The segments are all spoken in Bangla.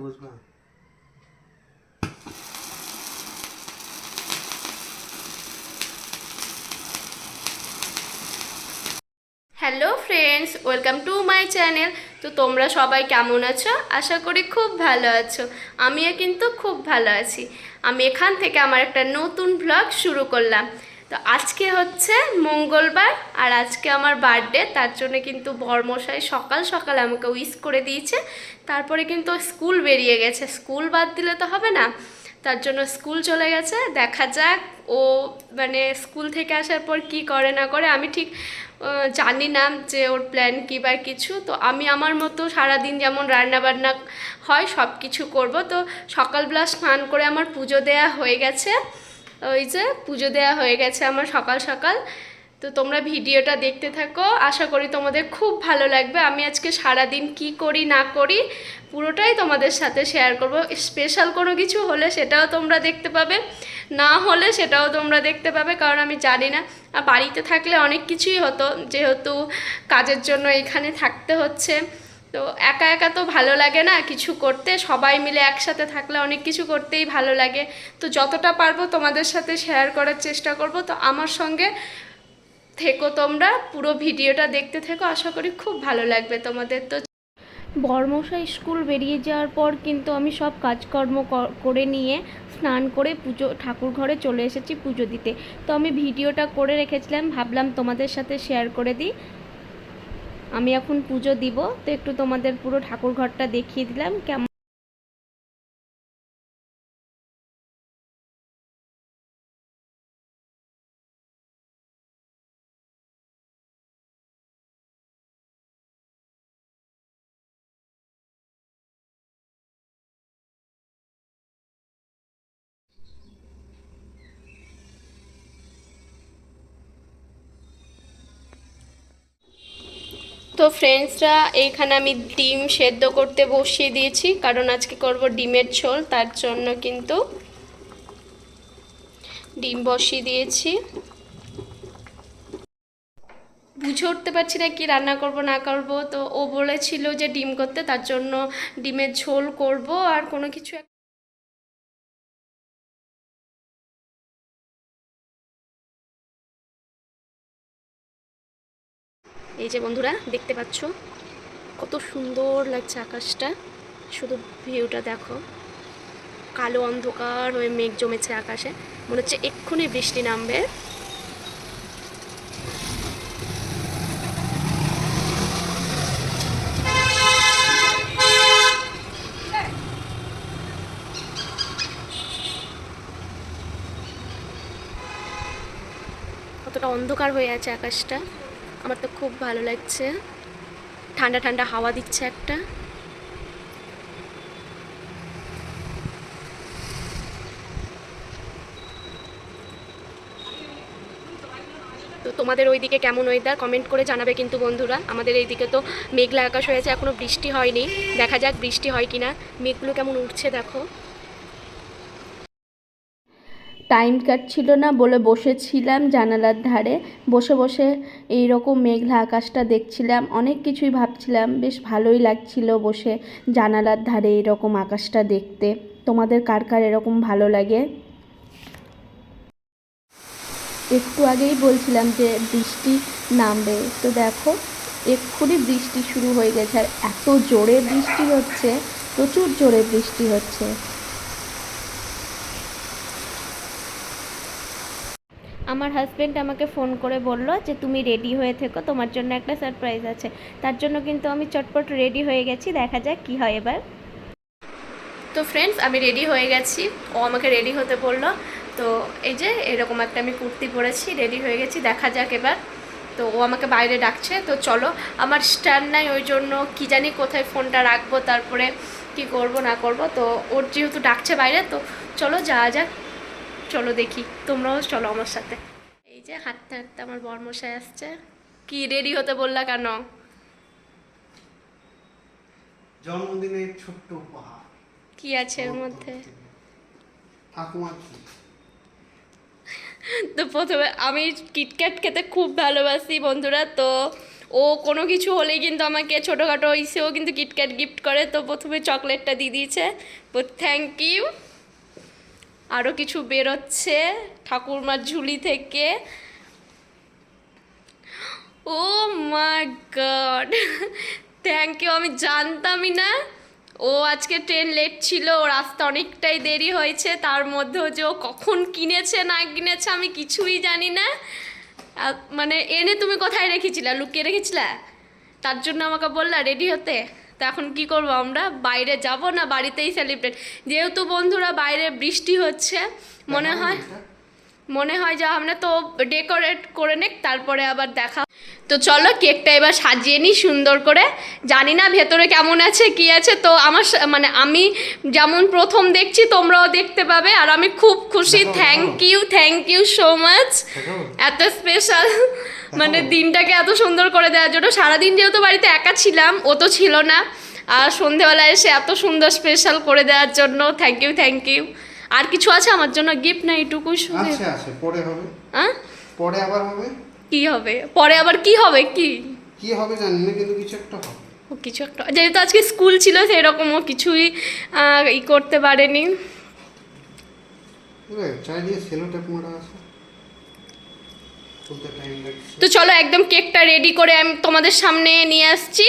Hello friends welcome to my channel তো তোমরা সবাই কেমন আছো? আশা করি খুব ভালো আছো। আমিও কিন্তু খুব ভালো আছি। আমি এখান থেকে আমার একটা নতুন ব্লগ শুরু করলাম। তো আজকে হচ্ছে মঙ্গলবার আর আজকে আমার বার্থডে, তার জন্য কিন্তু বরমশাই সকাল সকাল আমাকে উইশ করে দিয়েছে। তারপরে কিন্তু স্কুল বেরিয়ে গেছে। স্কুল বাদ দিলে তো হবে না। তার জন্য স্কুল চলে গেছে। দেখা যাক ও মানে স্কুল থেকে আসার পর কি করে না করে। আমি ঠিক জানি না যে ওর প্ল্যান কী বা কিছু। তো আমি আমার মতো সারাদিন যেমন রান্না বান্না হয় সব কিছু করব। তো সকালবেলা স্নান করে আমার পুজো দেয়া হয়ে গেছে। ওই যে পুজো দেয়া হয়ে গেছে আমার সকাল সকাল। তো তোমরা ভিডিওটা দেখতে থাকো। আশা করি তোমাদের খুব ভালো লাগবে। আমি আজকে সারাদিন কি করি, না করি, পুরোটাই তোমাদের সাথে শেয়ার করব। স্পেশাল কোনো কিছু হলে সেটাও তোমরা দেখতে পাবে। না হলে সেটাও তোমরা দেখতে পাবে, কারণ আমি জানি না। আর বাড়িতে থাকলে অনেক কিছুই হতো। যেহেতু কাজের জন্য এখানে থাকতে হচ্ছে। তো একা একা তো ভালো লাগে না কিছু করতে। সবাই মিলে একসাথে থাকলে অনেক কিছু করতেই ভালো লাগে। তো যতটা পারব তোমাদের সাথে শেয়ার করার চেষ্টা করব। তো আমার সঙ্গে থেকো তোমরা, পুরো ভিডিওটা দেখতে থেকো। আশা করি খুব ভালো লাগবে তোমাদের। তো বর্মশাই স্কুল বেরিয়ে যাওয়ার পর কিন্তু আমি সব কাজকর্ম করে নিয়ে স্নান করে পুজো, ঠাকুর ঘরে চলে এসেছি পুজো দিতে। তো আমি ভিডিওটা করে রেখেছিলাম, ভাবলাম তোমাদের সাথে শেয়ার করে দিই। আমি এখন পুজো দিব তো একটু তোমাদের পুরো ঠাকুর ঘরটা দেখিয়ে দিলাম কেমন তো ফ্রেন্ডসরা এইখানে আমি ডিম সেদ্ধ করতে বসিয়ে দিয়েছি, কারণ আজকে করব ডিমের ঝোল, তার জন্য কিন্তু ডিম বসিয়ে দিয়েছি। বুঝে উঠতে পারছি না কি রান্না করব, না করব, তো ও বলেছিল যে ডিম করতে, তার জন্য ডিমের ঝোল করব, আর কোনো কিছু এই যে বন্ধুরা, দেখতে পাচ্ছ? কত সুন্দর লাগছে আকাশটা। শুধু ভিউটা দেখো। কালো অন্ধকার হয়ে মেঘ জমেছে আকাশে। মনে হচ্ছে এক্ষুনি বৃষ্টি নামবে। কতটা অন্ধকার হয়ে আছে আকাশটা। আমার তো খুব ভালো লাগছে। ঠান্ডা ঠান্ডা হাওয়া দিচ্ছে একটা। তো তোমাদের ওইদিকে কেমন ওয়েদার কমেন্ট করে জানাবে কিন্তু বন্ধুরা। আমাদের এইদিকে তো মেঘলা আকাশ হয়েছে এখনও বৃষ্টি হয়নি। দেখা যাক বৃষ্টি হয় কিনা। মেঘগুলো কেমন উঠছে দেখো। টাইম কাটছিল না বলে বসেছিলাম জানালার ধারে। বসে বসে এই রকম মেঘলা আকাশটা দেখছিলাম, অনেক কিছুই ভাবছিলাম, বেশ ভালোই লাগছিল বসে জানালার ধারে এরকম আকাশটা দেখতে। তোমাদের কার কার এরকম ভালো লাগে? একটু আগেই বলছিলাম যে বৃষ্টি নামবে। তো দেখো, এক্ষুনি বৃষ্টি শুরু হয়ে গেছে আর এত জোরে বৃষ্টি হচ্ছে, প্রচুর জোরে বৃষ্টি হচ্ছে। আমার হাজব্যান্ড আমাকে ফোন করে বলল যে, তুমি রেডি হয়ে থেকো, তোমার জন্য একটা সারপ্রাইজ আছে। তার জন্য কিন্তু আমি চটপট রেডি হয়ে গেছি, দেখা যাক কি হয় এবার। তো ফ্রেন্ডস আমি রেডি হয়ে গেছি। ও আমাকে রেডি হতে বলল। তো এই যে, এরকম একটা আমি কুর্তি পরেছি রেডি হয়ে গেছি, দেখা যাক এবার। তো ও আমাকে বাইরে ডাকছে। তো চলো, আমার স্ট্যান্ড নাই ওই জন্য কি জানি কোথায় ফোনটা রাখব, তারপরে কি করব, না করব। তো ওর যেহেতু ডাকছে বাইরে, তো চলো যাওয়া যাক। চলো দেখি তোমরাও চলো আমার সাথে। এই যে হাঁটতে হাঁটতে আমার বর্মশাই আসছে। কি রেডি হতে বললা কেন? জন্মদিনের ছোট্ট উপহার। কি আছে এর মধ্যে? ঠাকুমা কি? তো প্রথমে আমি কিটক্যাট খেতে খুব ভালোবাসি বন্ধুরা তো ও কোনো কিছু হলেই কিন্তু আমাকে ছোটোখাটো ইসেও কিন্তু কিটক্যাট গিফট করে তো প্রথমে চকলেটটা দিয়ে দিয়েছে। থ্যাংক ইউ আরও কিছু বেরোচ্ছে ঠাকুরমার ঝুলি থেকে। Oh my god. Thank you আমি জানতামই না। ও আজকে ট্রেন লেট ছিল, ও রাস্তা অনেকটাই দেরি হয়েছে, তার মধ্যেও যে ও কখন কিনেছে, না কিনেছে, আমি কিছুই জানি না। মানে এনে তুমি কোথায় রেখেছিলা? লুকিয়ে রেখেছিলা? তার জন্য আমাকে বললা, রেডি হতে। তো এখন কি করব আমরা? বাইরে যাব না বাড়িতেই সেলিব্রেট যেহেতু বন্ধুরা বাইরে বৃষ্টি হচ্ছে মনে হয় মনে হয় যে আমরা তো ডেকোরেট করে নেক তারপরে আবার দেখা। তো চলো কেকটা এবার সাজিয়ে নিই সুন্দর করে। জানি না ভেতরে কেমন আছে কি আছে তো আমার মানে আমি যেমন প্রথম দেখছি তোমরাও দেখতে পাবে। আর আমি খুব খুশি। Thank you thank you so much এত স্পেশাল মানে দিনটাকে এত সুন্দর করে দেওয়ার জন্য সারাদিন যেহেতু বাড়িতে একা ছিলাম ও তো ছিল না। আর সন্ধেবেলা এসে এত সুন্দর স্পেশাল করে দেওয়ার জন্য থ্যাংক ইউ থ্যাংক ইউ আর কিছু আছে আমার জন্য? গিফট না এইটুকুই শুনে আছে আছে। পরে হবে। হ্যাঁ পরে আবার হবে? কি হবে? পরে আবার কি হবে কি? কি হবে জানি না কিন্তু কিছু একটা হবে। ও কিছু একটা। যেহেতু আজকে স্কুল ছিল সেরকমও কিছুই ই করতে পারেনি। বুঝলে চারিদিকে সেলো টেপ মারা আছে। তো চলো একদম কেকটা রেডি করে আমি তোমাদের সামনে নিয়ে আসছি।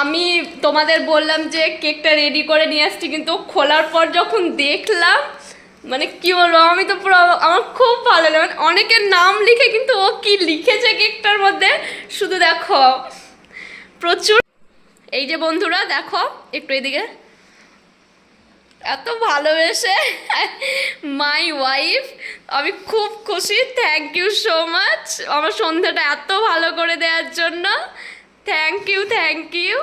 আমি তোমাদের বললাম যে কেকটা রেডি করে নিয়ে আসছি, কিন্তু খোলার পর যখন দেখলাম মানে কি বলব, আমি তো পুরো আমার খুব ভালো লাগে। মানে অনেকের নাম লিখে, কিন্তু ও কি লিখেছে কেকটার মধ্যে, শুধু দেখো। প্রচুর এই যে বন্ধুরা, দেখো, একটু এদিকে। এত ভালোবেসে মাই ওয়াইফ আমি খুব খুশি থ্যাংক ইউ সো মাচ আমার সন্ধ্যাটা এত ভালো করে দেওয়ার জন্য। থ্যাংক ইউ থ্যাংক ইউ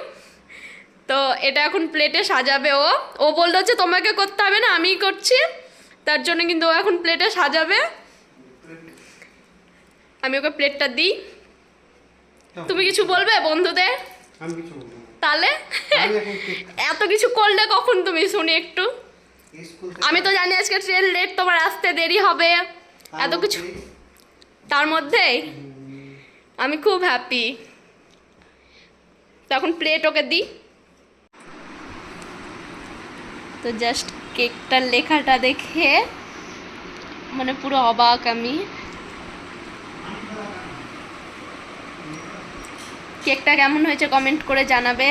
তো এটা এখন প্লেটে সাজাবে ও। ও বলল যে তোমাকে করতে হবে না আমিই করছি। তার জন্য কিন্তু ও এখন প্লেটে সাজাবে। আমি ওকে প্লেটটা দিই। তুমি কিছু বলবে বন্ধুদের? আমি কিছু। তাহলে এত কিছু করলে কখন তুমি শুনি একটু। আমি তো জানি আজকে ট্রেন লেট তোমার আসতে দেরি হবে। এত কিছু তার মধ্যেই? আমি খুব হ্যাপি তখন প্লেট ওকে দিই তো জাস্ট কেকটার লেখাটা দেখে মানে পুরো অবাক আমি। কেকটা কেমন হয়েছে কমেন্ট করে জানাবে।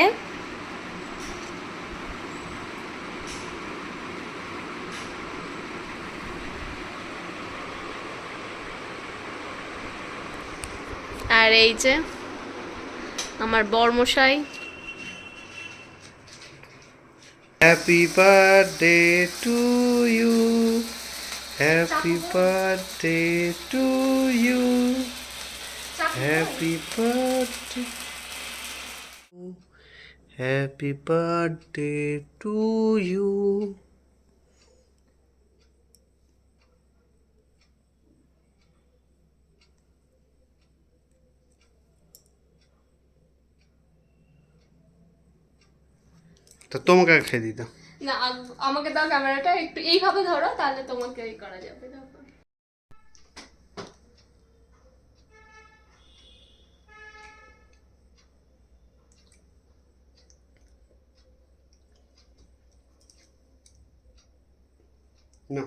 আর এই যে আমার বরমশাই। Happy birthday to you happy birthday to you happy birthday happy birthday to you তো তোমাকে খেয়ে দিতাম না আগ- আমাকে দাও ক্যামেরাটা একটু এইভাবে ধরো, তাহলে তোমাকে এই করা যাবে না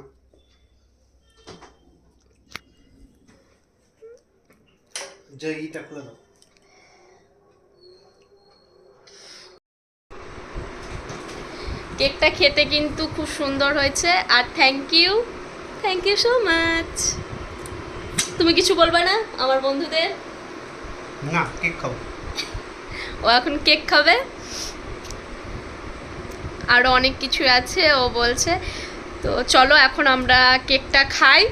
যে ইটা খুলে দাও কেকটা খেতে কিন্তু খুব সুন্দর হয়েছে আর thank you thank you so much তুমি কিছু বলবে না আমার বন্ধুদের? না কেক খাব। ও এখন কেক খাবে। আরও অনেক কিছু আছে ও বলছে তো চলো এখন আমরা কেকটা খাই।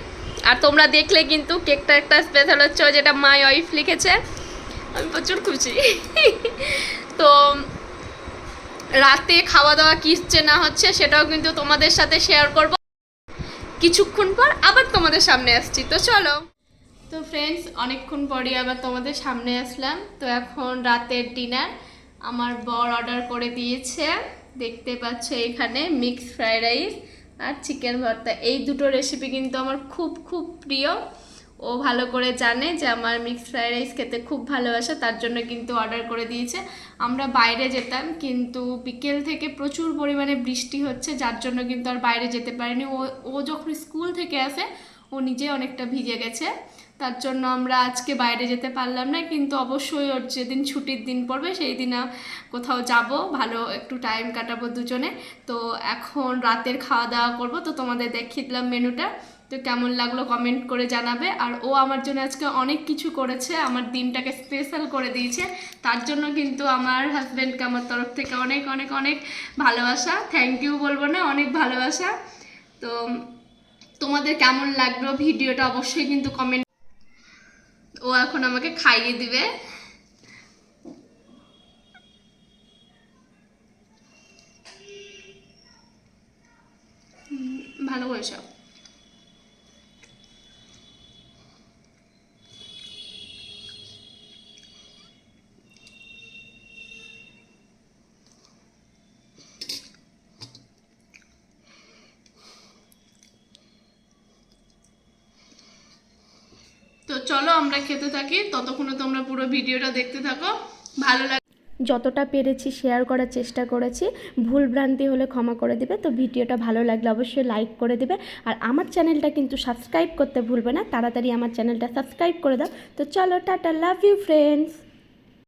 আর তোমরা দেখলে কিন্তু কেকটা একটা স্পেশাল হচ্ছে যেটা মাই ওয়াইফ লিখেছে। আমি প্রচুর খুশি। তো রাতে খাওয়া দাওয়া কি হচ্ছে না হচ্ছে সেটাও কিন্তু তোমাদের সাথে শেয়ার করব। কিছুক্ষণ পর আবার তোমাদের সামনে আসছি, তো চলো। তো ফ্রেন্ডস অনেকক্ষণ পরে আবার তোমাদের সামনে আসলাম। তো এখন রাতের ডিনার আমার বর অর্ডার করে দিয়েছে। দেখতে পাচ্ছ এখানে মিক্স ফ্রাইড রাইস আর চিকেন ভর্তা। এই দুটো রেসিপি কিন্তু আমার খুব খুব প্রিয়। ও ভালো করে জানে যে আমার মিক্স ফ্রাইড রাইস খেতে খুব ভালোবাসে, তার জন্য কিন্তু অর্ডার করে দিয়েছে। আমরা বাইরে যেতাম, কিন্তু বিকেল থেকে প্রচুর পরিমাণে বৃষ্টি হচ্ছে, যার জন্য কিন্তু আর বাইরে যেতে পারিনি। ও ও যখন স্কুল থেকে আসে, ও নিজে অনেকটা ভিজে গেছে। তার জন্য আমরা আজকে বাইরে যেতে পারলাম না, কিন্তু অবশ্যই ওর যেদিন ছুটির দিন পড়বে সেই দিন কোথাও যাব, ভালো একটু টাইম কাটাবো দুজনে। তো এখন রাতের খাওয়া দাওয়া করব, তো তোমাদের দেখিয়ে দিলাম মেনুটা। তো কেমন লাগল কমেন্ট করে জানাবে। আর ও আমার জন্য আজকে অনেক কিছু করেছে, আমার দিনটাকে স্পেশাল করে দিয়েছে। তার জন্য কিন্তু আমার হাজব্যান্ডকে আমার তরফ থেকে অনেক অনেক অনেক ভালোবাসা। থ্যাংক ইউ বলব না, অনেক ভালোবাসা। তো তোমাদের কেমন লাগল ভিডিওটা অবশ্যই কিন্তু কমেন্ট ও এখন আমাকে খাইয়ে দিবে। ভালো করেছ। চলো আমরা খেতে থাকি। ততক্ষণে তোমরা পুরো ভিডিওটা দেখতে থাকো। ভালো লাগে যতটা পেরেছি শেয়ার করার চেষ্টা করেছি। ভুল ভ্রান্তি হলে ক্ষমা করে দিবে। তো ভিডিওটা ভালো লাগলে অবশ্যই লাইক করে দিবে। আর আমার চ্যানেলটা কিন্তু সাবস্ক্রাইব করতে ভুলবে না। তাড়াতাড়ি আমার চ্যানেলটা সাবস্ক্রাইব করে দাও। তো চলো, টাটা লাভ ইউ ফ্রেন্ডস